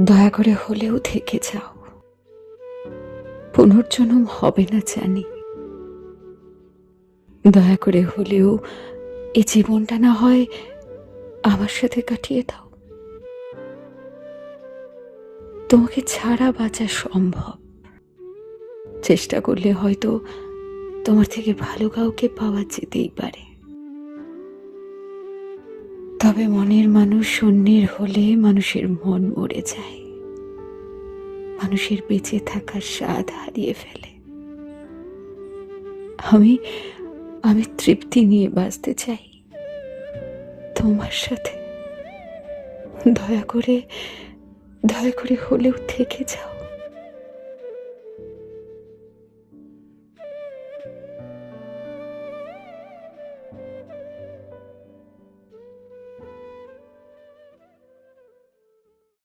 দয়া করে হলেও থেকে যাও। পুনর্জন্ম হবে না জানি। দয়া করে হলেও এই জীবনটা না হয় আমার সাথে কাটিয়ে দাও। তোমাকে ছাড়া বাঁচা সম্ভব। চেষ্টা করলে হয়তো তোমার থেকে ভালো কাউকে পাওয়া যেতেই পারে। তবে মনের মানুষ শূন্যের হলে মানুষের মন মরে যায়। মানুষের বেঁচে থাকার স্বাদ হারিয়ে ফেলে। আমি আমি তৃপ্তি নিয়ে বাঁচতে চাই। তোমার সাথে। দয়া করে দয়া করে হলেও থেকে যাও।